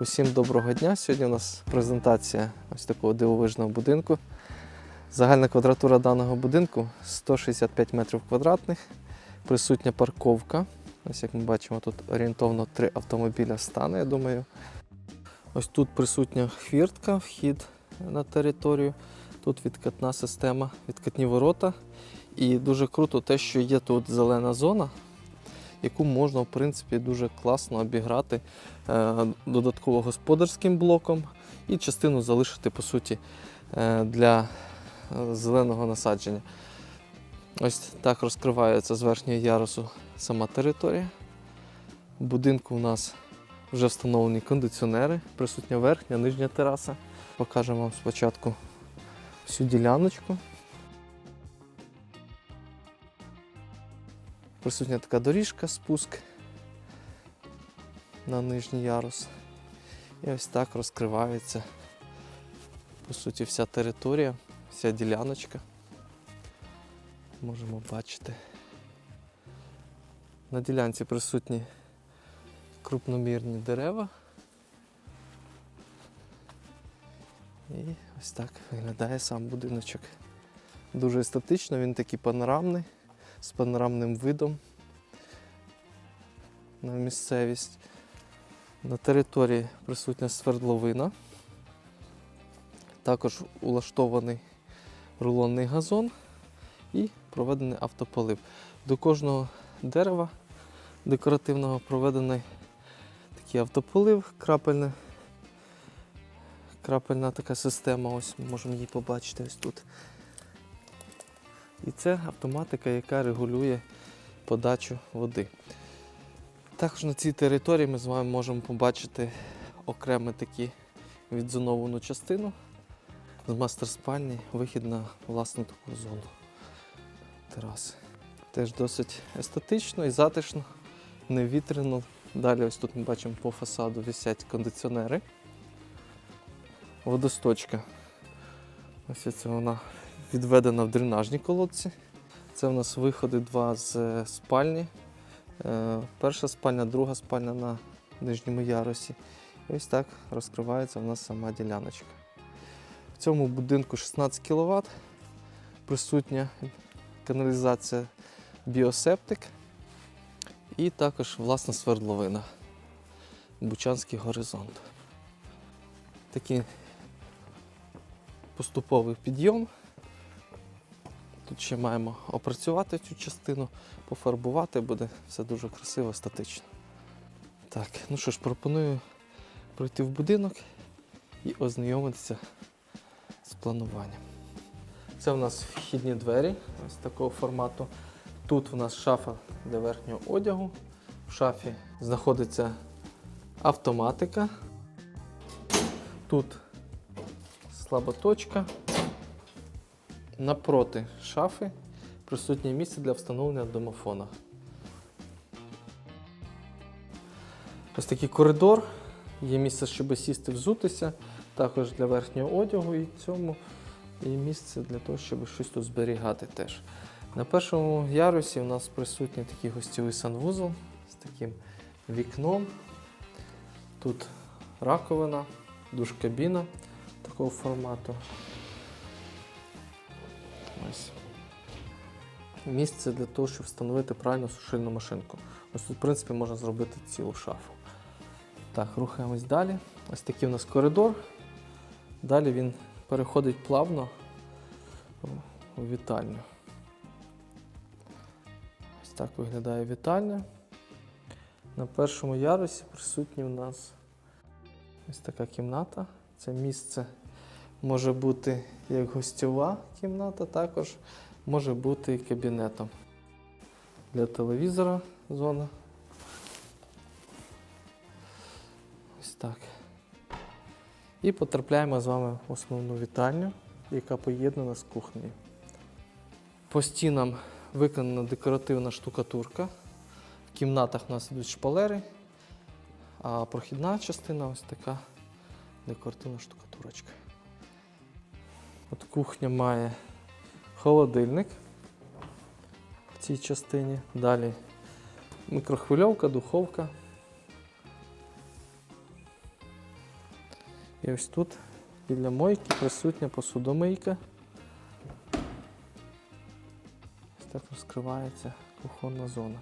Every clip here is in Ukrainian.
Усім доброго дня. Сьогодні у нас презентація ось такого дивовижного будинку. Загальна квадратура даного будинку 165 метрів квадратних. Присутня парковка. Ось як ми бачимо, тут орієнтовно три автомобіля стане, я думаю. Ось тут присутня хвіртка, вхід на територію. Тут відкатна система, відкатні ворота. І дуже круто те, що є тут зелена зона, яку можна, в принципі, дуже класно обіграти е, додатково господарським блоком і частину залишити, по суті, е, для е, зеленого насадження. Ось так розкривається з верхнього ярусу сама територія. В будинку у нас вже встановлені кондиціонери, присутня верхня, нижня тераса. Покажемо вам спочатку всю діляночку. Присутня така доріжка, спуск на нижній ярус. І ось так розкривається по суті вся територія, вся діляночка. Можемо бачити. На ділянці присутні крупномірні дерева. І ось так виглядає сам будиночок. Дуже естетично, він такий панорамний, з панорамним видом на місцевість. На території присутня свердловина. Також улаштований рулонний газон і проведений автополив. До кожного дерева декоративного проведений такий автополив, крапельне, крапельна така система. Ось ми можемо її побачити ось тут. І це автоматика, яка регулює подачу води. Також на цій території ми з вами можемо побачити окремо такі відзоновану частину з мастер-спальні, вихід на власну таку зону тераси. Теж досить естетично і затишно, не вітряно. Далі ось тут ми бачимо по фасаду висять кондиціонери. Водосточка. Ось це вона відведена в дренажні колодці. Це у нас виходи два з спальні. Е, Перша спальня, друга спальня на нижньому ярусі. І ось так розкривається у нас сама діляночка. В цьому будинку 16 кВт, присутня каналізація біосептик і також власна свердловина. Бучанський горизонт. Такий поступовий підйом. Тут ще маємо опрацювати цю частину, пофарбувати, буде все дуже красиво, статично. Так, ну що ж, пропоную пройти в будинок і ознайомитися з плануванням. Це у нас вхідні двері ось такого формату. Тут у нас шафа для верхнього одягу. В шафі знаходиться автоматика. Тут слаботочка. Напроти шафи присутнє місце для встановлення домофона. Ось такий коридор. Є місце, щоб сісти, взутися, також для верхнього одягу і цьому і місце для того, щоб щось тут зберігати теж. На першому ярусі у нас присутній такий гостєвий санвузол з таким вікном. Тут раковина, душ-кабіна такого формату. Ось. Місце для того, щоб встановити правильну сушильну машинку. Ось тут, в принципі, можна зробити цілу шафу. Так, рухаємось далі. Ось такий у нас коридор. Далі він переходить плавно у вітальню. Ось так виглядає вітальня. На першому ярусі присутні у нас ось така кімната. Це місце може бути як гостьова кімната, також може бути і кабінетом. Для телевізора зона. Ось так. І потрапляємо з вами в основну вітальню, яка поєднана з кухнею. По стінам виконана декоративна штукатурка. В кімнатах у нас йдуть шпалери, а прохідна частина ось така декоративна штукатурочка. От кухня має холодильник в цій частині. Далі мікрохвильовка, духовка. І ось тут біля мойки присутня посудомийка. Ось так розкривається кухонна зона.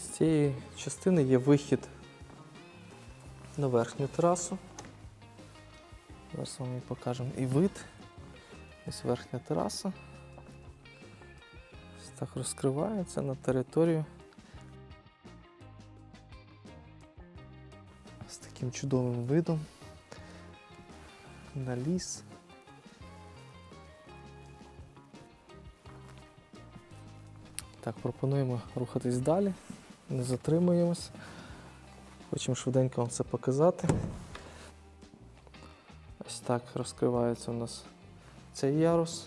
З цієї частини є вихід на верхню терасу. Зараз вам покажемо і вид. Ось верхня тераса. Ось так розкривається на територію. З таким чудовим видом на ліс. Так, пропонуємо рухатись далі, не затримуємось. Хочемо швиденько вам це показати. Ось так розкривається у нас цей ярус.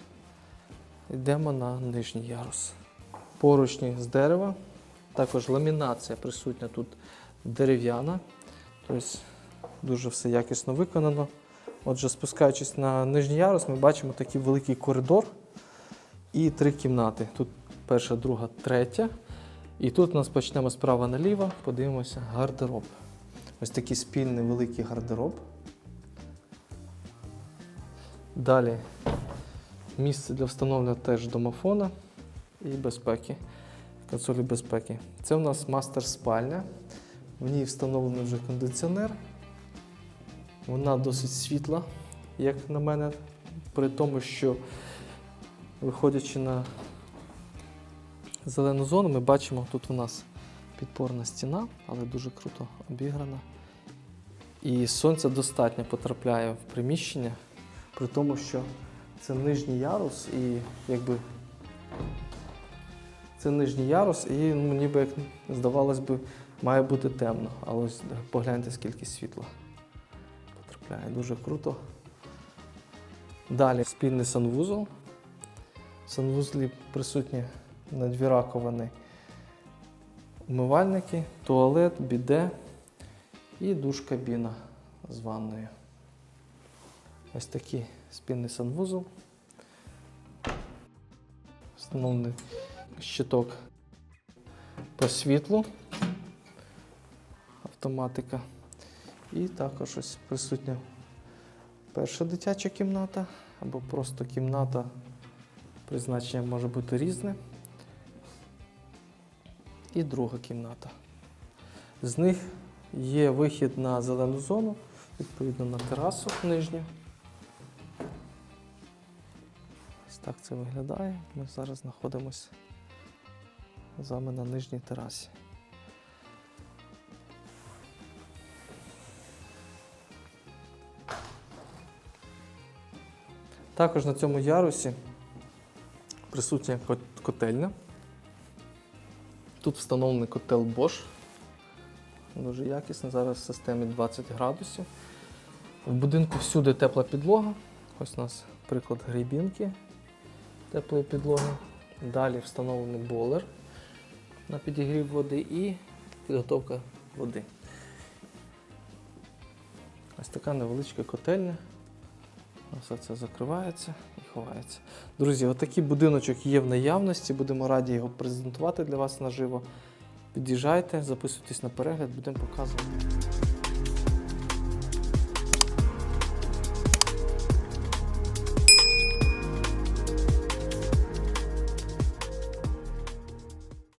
Йдемо на нижній ярус. Поручні з дерева, також ламінація присутня тут дерев'яна. Тобто дуже все якісно виконано. Отже, спускаючись на нижній ярус, ми бачимо такий великий коридор і три кімнати. Тут перша, друга, третя. І тут у нас почнемо справа наліво, подивимося гардероб. Ось такий спільний великий гардероб. Далі місце для встановлення теж домофона і безпеки, консолі безпеки. Це у нас мастер спальня. В ній встановлений вже кондиціонер. Вона досить світла, як на мене, при тому, що виходячи на зелену зону, ми бачимо, тут у нас підпорна стіна, але дуже круто обіграна. І сонця достатньо потрапляє в приміщення, при тому, що це нижній ярус і якби це нижній ярус, і ну, ніби як здавалось би, має бути темно. Але ось погляньте, скільки світла потрапляє. Дуже круто. Далі спільний санвузол. В санвузлі присутні надвіраковани умивальники, туалет, біде і душ-кабіна з ванною. Ось такий спільний санвузол. Встановлений щиток по світлу, автоматика. І також ось присутня перша дитяча кімната або просто кімната. Призначення може бути різне. І друга кімната. З них є вихід на зелену зону, відповідно на терасу нижню. Так це виглядає. Ми зараз знаходимося вами на нижній терасі. Також на цьому ярусі присутня котельня. Тут встановлений котел Bosch. Дуже якісний, зараз в системі 20 градусів. В будинку всюди тепла підлога. Ось у нас приклад грібінки теплої підлоги. Далі встановлений бойлер на підігрів води і підготовка води. Ось така невеличка котельня. Все це закривається і ховається. Друзі, отакий будиночок є в наявності. Будемо раді його презентувати для вас наживо. Під'їжджайте, записуйтесь на перегляд, будемо показувати.